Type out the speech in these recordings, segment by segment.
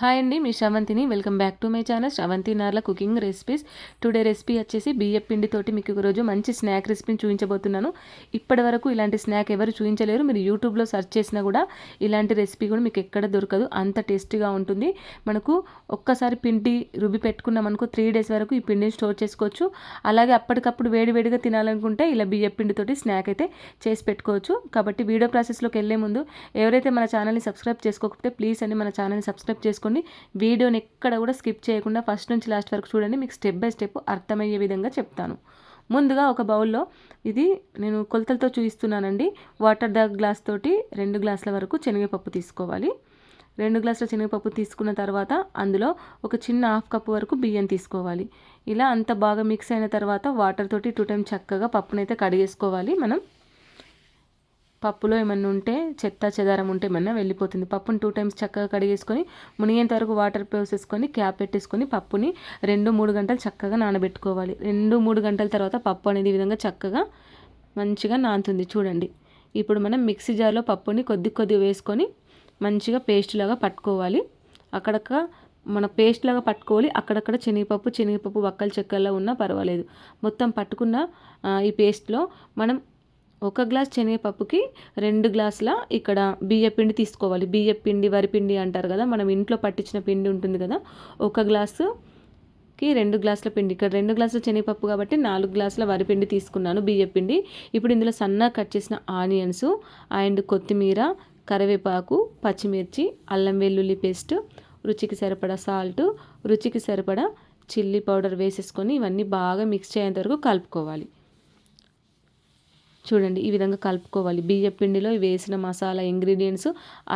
Hi అండి మీ శ్రవంతిని. Welcome back to my channel. Sravanthi Narla cooking recipes. Today recipe వచ్చేసి బియ్యం పిండితోటి మీకు ఈరోజు మంచి స్నాక్ రెసిపీని చూపించబోతున్నాను. ఇప్పటి వరకు ఇలాంటి స్నాక్ ఎవరు చూపించలేరు. మీరు యూట్యూబ్లో సెర్చ్ చేసినా కూడా ఇలాంటి రెసిపీ కూడా మీకు ఎక్కడ దొరకదు. అంత టేస్టీగా ఉంటుంది. మనకు ఒక్కసారి పిండి రుబ్బి పెట్టుకున్నాం అనుకో త్రీ డేస్ వరకు ఈ పిండిని స్టోర్ చేసుకోవచ్చు. అలాగే అప్పటికప్పుడు వేడివేడిగా తినాలనుకుంటే ఇలా బియ్యం పిండితోటి స్నాక్ అయితే చేసి పెట్టుకోవచ్చు. కాబట్టి వీడియో ప్రాసెస్లోకి వెళ్ళే ముందు ఎవరైతే మన ఛానల్ని సబ్స్క్రైబ్ చేసుకోకపోతే ప్లీజ్ అని మన ఛానల్ని సబ్స్క్రైబ్ చేసుకోండి. వీడియోని ఎక్కడ కూడా స్కిప్ చేయకుండా ఫస్ట్ నుంచి లాస్ట్ వరకు చూడండి. మీకు స్టెప్ బై స్టెప్ అర్థమయ్యే విధంగా చెప్తాను. ముందుగా ఒక బౌల్లో ఇది నేను కొలతలతో చూపిస్తున్నానండి వాటర్ ద గ్లాస్ తోటి రెండు గ్లాసుల వరకు శనగపప్పు తీసుకోవాలి. రెండు గ్లాసుల శనగపప్పు తీసుకున్న తర్వాత అందులో ఒక చిన్న హాఫ్ కప్ వరకు బియ్యం తీసుకోవాలి. ఇలా అంత బాగా మిక్స్ అయిన తర్వాత వాటర్ తోటి టూ టైం చక్కగా పప్పునైతే కడిగేసుకోవాలి మనం. పప్పులో ఏమన్నా ఉంటే చెత్త చెదారం ఉంటే ఏమన్నా వెళ్ళిపోతుంది. పప్పుని టూ టైమ్స్ చక్కగా కడిగేసుకొని మునిగేంత వరకు వాటర్ పోసేసుకొని క్యాప్ పెట్టేసుకొని పప్పుని రెండు మూడు గంటలు చక్కగా నానబెట్టుకోవాలి. రెండు మూడు గంటల తర్వాత పప్పు అనేది ఈ విధంగా చక్కగా మంచిగా నానుతుంది. చూడండి. ఇప్పుడు మనం మిక్సీ జార్లో పప్పుని కొద్ది కొద్ది వేసుకొని మంచిగా పేస్ట్ లాగా పట్టుకోవాలి. అక్కడక్క మన పేస్ట్ లాగా పట్టుకోవాలి. అక్కడక్కడ శనగపప్పు శనగపప్పు వక్కలు చెక్కల్లో ఉన్నా పర్వాలేదు. మొత్తం పట్టుకున్న ఈ పేస్ట్లో మనం ఒక గ్లాస్ శనగపప్పుకి రెండు గ్లాసుల ఇక్కడ బియ్య పిండి తీసుకోవాలి. బియ్య పిండి వరిపిండి అంటారు కదా మనం ఇంట్లో పట్టించిన పిండి ఉంటుంది కదా ఒక గ్లాసుకి రెండు గ్లాసుల పిండి. ఇక్కడ రెండు గ్లాసుల శనగపప్పు కాబట్టి నాలుగు గ్లాసుల వరిపిండి తీసుకున్నాను బియ్య పిండి. ఇప్పుడు ఇందులో సన్నగా కట్ చేసిన ఆనియన్స్ అండ్ కొత్తిమీర కరివేపాకు పచ్చిమిర్చి అల్లం వెల్లుల్లి పేస్ట్ రుచికి సరిపడా సాల్ట్ రుచికి సరిపడా చిల్లీ పౌడర్ వేసేసుకొని ఇవన్నీ బాగా మిక్స్ అయ్యేంత వరకు కలుపుకోవాలి. చూడండి ఈ విధంగా కలుపుకోవాలి. బియ్య పిండిలో వేసిన మసాలా ఇంగ్రీడియంట్స్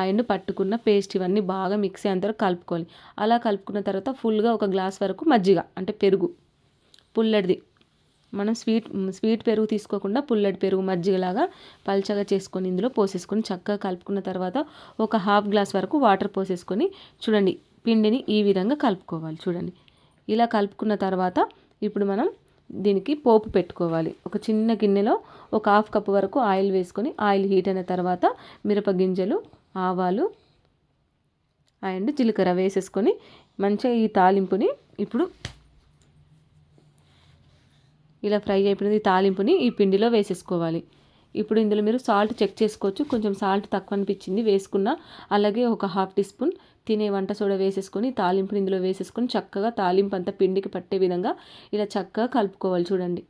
అండ్ పట్టుకున్న పేస్ట్ ఇవన్నీ బాగా మిక్స్ అయ్యేంతవరకు కలుపుకోవాలి. అలా కలుపుకున్న తర్వాత ఫుల్గా ఒక గ్లాస్ వరకు మజ్జిగ అంటే పెరుగు పుల్లడిది. మనం స్వీట్ స్వీట్ పెరుగు తీసుకోకుండా పుల్లడి పెరుగు మజ్జిగలాగా పల్చగా చేసుకొని ఇందులో పోసేసుకొని చక్కగా కలుపుకున్న తర్వాత ఒక హాఫ్ గ్లాస్ వరకు వాటర్ పోసేసుకొని చూడండి పిండిని ఈ విధంగా కలుపుకోవాలి. చూడండి ఇలా కలుపుకున్న తర్వాత ఇప్పుడు మనం దీనికి పోపు పెట్టుకోవాలి. ఒక చిన్న గిన్నెలో ఒక హాఫ్ కప్ వరకు ఆయిల్ వేసుకొని ఆయిల్ హీట్ అయిన తర్వాత మిరప గింజలు ఆవాలు అండ్ జీలకర్ర వేసేసుకొని మంచిగా ఈ తాలింపుని ఇప్పుడు ఇలా ఫ్రై అయిపోయినది తాలింపుని ఈ పిండిలో వేసేసుకోవాలి. ఇప్పుడు ఇందులో మీరు సాల్ట్ చెక్ చేసుకోవచ్చు. కొంచెం సాల్ట్ తక్కువ అనిపించింది వేసుకున్న. అలాగే ఒక హాఫ్ టీ స్పూన్ తినే వంట సోడా వేసేసుకొని తాలింపుని ఇందులో వేసేసుకొని చక్కగా తాలింపు అంతా పిండికి పట్టే విధంగా ఇలా చక్కగా కలుపుకోవాలి చూడండి.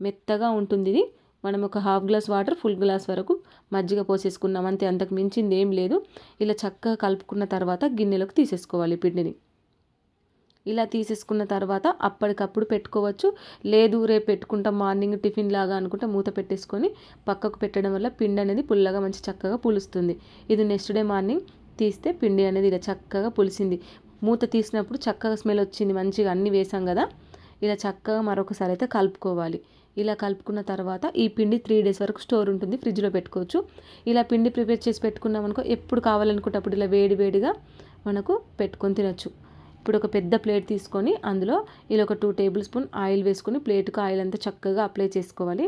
మెత్తగా ఉంటుంది ఇది. మనం ఒక half glass water full glass వరకు మజ్జిగ పోసేసుకున్నాం. అంతే అంతకు మించింది ఏం లేదు. ఇలా చక్కగా కలుపుకున్న తర్వాత గిన్నెలోకి తీసేసుకోవాలి పిండిని. ఇలా తీసేసుకున్న తర్వాత అప్పటికప్పుడు పెట్టుకోవచ్చు. లేదు రేపు పెట్టుకుంటాం మార్నింగ్ టిఫిన్ లాగా అనుకుంటే మూత పెట్టేసుకొని పక్కకు పెట్టడం వల్ల పిండి అనేది పుల్లగా మంచి చక్కగా పులుస్తుంది. ఇది నెక్స్ట్ డే మార్నింగ్ తీస్తే పిండి అనేది ఇలా చక్కగా పులిసింది. మూత తీసినప్పుడు చక్కగా స్మెల్ వచ్చింది. మంచిగా అన్నీ వేసాం కదా. ఇలా చక్కగా మరొకసారి అయితే కలుపుకోవాలి. ఇలా కలుపుకున్న తర్వాత ఈ పిండి త్రీ డేస్ వరకు స్టోర్ ఉంటుంది. ఫ్రిడ్జ్లో పెట్టుకోవచ్చు. ఇలా పిండి ప్రిపేర్ చేసి పెట్టుకున్నాం అనుకో ఎప్పుడు కావాలనుకుంటే అప్పుడు ఇలా వేడి వేడిగా మనకు పెట్టుకొని తినచ్చు. ఇప్పుడు ఒక పెద్ద ప్లేట్ తీసుకొని అందులో ఇలా ఒక టూ టేబుల్ స్పూన్ ఆయిల్ వేసుకొని ప్లేట్కి ఆయిల్ అంతా చక్కగా అప్లై చేసుకోవాలి.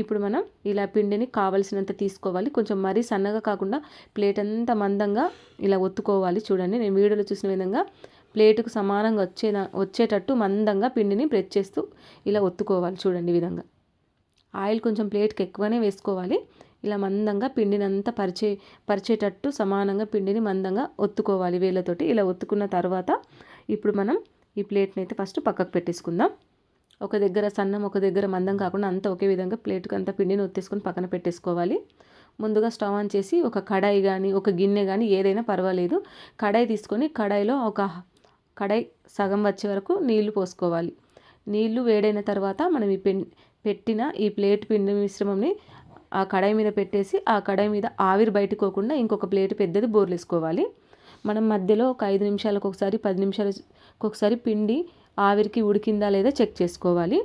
ఇప్పుడు మనం ఇలా పిండిని కావలసినంత తీసుకోవాలి. కొంచెం మరీ సన్నగా కాకుండా ప్లేట్ అంతా మందంగా ఇలా ఒత్తుకోవాలి చూడండి. నేను వీడియోలో చూసిన విధంగా ప్లేటుకు సమానంగా వచ్చే వచ్చేటట్టు మందంగా పిండిని ప్రెస్ చేస్తూ ఇలా ఒత్తుకోవాలి చూడండి ఈ విధంగా. ఆయిల్ కొంచెం ప్లేట్కి ఎక్కువనే వేసుకోవాలి. ఇలా మందంగా పిండిని అంతా పరిచే పరిచేటట్టు సమానంగా పిండిని మందంగా ఒత్తుకోవాలి వేళ్ళతోటి. ఇలా ఒత్తుకున్న తర్వాత ఇప్పుడు మనం ఈ ప్లేట్ని అయితే ఫస్ట్ పక్కకు పెట్టేసుకుందాం. ఒక దగ్గర సన్నం ఒక దగ్గర మందం కాకుండా అంతా ఒకే విధంగా ప్లేట్కి అంతా పిండిని ఒత్తేసుకొని పక్కన పెట్టేసుకోవాలి. ముందుగా స్టవ్ ఆన్ చేసి ఒక కడాయి కానీ ఒక గిన్నె కానీ ఏదైనా పర్వాలేదు. కడాయి తీసుకొని కడాయిలో ఒక కడాయి సగం వచ్చే వరకు నీళ్ళు పోసుకోవాలి. నీళ్ళు వేడైన తర్వాత మనం ఈ పెన్ పెట్టిన ఈ ప్లేట్ పిండి మిశ్రమంని ఆ కడాయి మీద పెట్టేసి ఆ కడాయి మీద ఆవిరి బయటకోకుండా ఇంకొక ప్లేట్ పెద్దది బోర్లేసుకోవాలి. మనం మధ్యలో ఒక ఐదు నిమిషాలకు ఒకసారి పది నిమిషాలకు ఒకసారి పిండి ఆవిరికి ఉడికిందా లేదా చెక్ చేసుకోవాలి.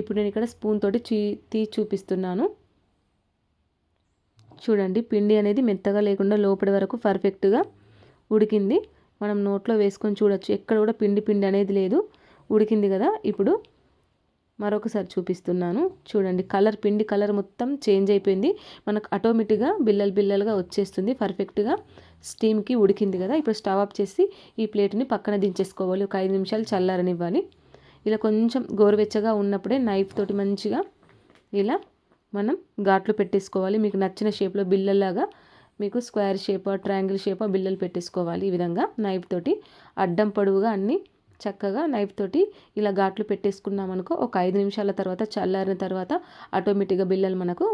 ఇప్పుడు నేను ఇక్కడ స్పూన్ తోటి చీ తీ చూపిస్తున్నాను. చూడండి పిండి అనేది మెత్తగా లేకుండా లోపలి వరకు పర్ఫెక్ట్గా ఉడికింది. మనం నోట్లో వేసుకొని చూడొచ్చు. ఎక్కడ కూడా పిండి పిండి అనేది లేదు. ఉడికింది కదా. ఇప్పుడు మరొకసారి చూపిస్తున్నాను. చూడండి కలర్ పిండి కలర్ మొత్తం చేంజ్ అయిపోయింది. మనకు ఆటోమేటిక్గా బిల్లలు బిల్లలుగా వచ్చేస్తుంది పర్ఫెక్ట్గా. స్టీమ్కి ఉడికింది కదా ఇప్పుడు స్టవ్ ఆఫ్ చేసి ఈ ప్లేట్ని పక్కన దించేసుకోవాలి. ఒక ఐదు నిమిషాలు చల్లారనివ్వాలి. ఇలా కొంచెం గోరువెచ్చగా ఉన్నప్పుడే నైఫ్ తోటి మంచిగా ఇలా మనం ఘాట్లు పెట్టేసుకోవాలి. మీకు నచ్చిన షేప్లో బిల్లలాగా మీకు స్క్వేర్ షేప్ ట్రయాంగిల్ షేప్ బిల్లలు పెట్టేసుకోవాలి ఈ విధంగా. నైఫ్ తోటి అడ్డం పొడవుగా అన్నీ చక్కగా నైఫ్ తోటి ఇలా ఘాట్లు పెట్టేసుకున్నామనుకో ఒక ఐదు నిమిషాల తర్వాత చల్లారిన తర్వాత ఆటోమేటిక్గా బిల్లలు మనకు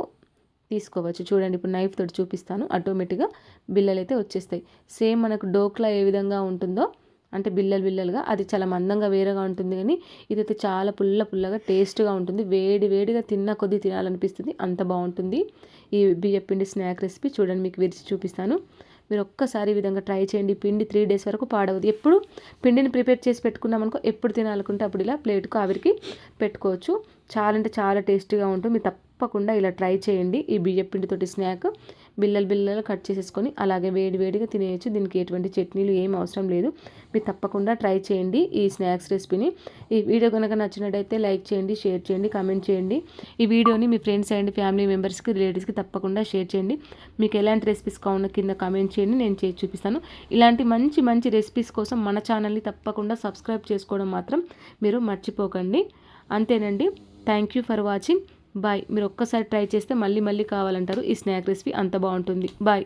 తీసుకోవచ్చు. చూడండి ఇప్పుడు నైఫ్ తోటి చూపిస్తాను. ఆటోమేటిక్గా బిల్లలు అయితే వచ్చేస్తాయి. సేమ్ మనకు డోక్లా ఏ విధంగా ఉంటుందో అంటే బిల్లలు బిల్లలుగా అది చాలా మందంగా వేరేగా ఉంటుంది కానీ ఇదైతే చాలా పుల్ల పుల్లగా టేస్ట్గా ఉంటుంది. వేడి వేడిగా తిన్న కొద్దీ తినాలనిపిస్తుంది. అంత బాగుంటుంది. ఈ బియ్యపిండి స్నాక్ రెసిపీ చూడండి మీకు విరిచి చూపిస్తాను. మీరు ఒక్కసారి ఈ విధంగా ట్రై చేయండి. పిండి త్రీ డేస్ వరకు పాడవదు. ఎప్పుడు పిండిని ప్రిపేర్ చేసి పెట్టుకున్నాం అనుకో ఎప్పుడు తినాలనుకుంటే అప్పుడు ఇలా ప్లేట్కు ఆవిరికి పెట్టుకోవచ్చు. చాలా అంటే చాలా టేస్టీగా ఉంటుంది. మీరు తప్ప తప్పకుండా ఇలా ట్రై చేయండి. ఈ బియ్యం పిండితోటి స్నాక్ బిల్లలు బిల్లలు కట్ చేసేసుకొని అలాగే వేడి వేడిగా తినేయచ్చు. దీనికి ఎటువంటి చట్నీలు ఏం అవసరం లేదు. మీరు తప్పకుండా ట్రై చేయండి ఈ స్నాక్స్ రెసిపీని ఈ వీడియో కనుక నచ్చినట్టయితే లైక్ చేయండి షేర్ చేయండి కామెంట్ చేయండి. ఈ వీడియోని మీ ఫ్రెండ్స్ అండ్ ఫ్యామిలీ మెంబర్స్కి రిలేటివ్స్కి తప్పకుండా షేర్ చేయండి. మీకు ఎలాంటి రెసిపీస్ కావాలో కింద కామెంట్ చేయండి. నేను చేసి చూపిస్తాను. ఇలాంటి మంచి మంచి రెసిపీస్ కోసం మన ఛానల్ని తప్పకుండా సబ్స్క్రైబ్ చేసుకోవడం మాత్రం మీరు మర్చిపోకండి. అంతేనండి. Thank you for watching bye. మీరు ఒక్కసారి ట్రై చేస్తే మళ్ళీ మళ్ళీ కావాలంటారు. ఈ స్నాక్ రెసిపీ అంత బాగుంటుంది. బాయ్.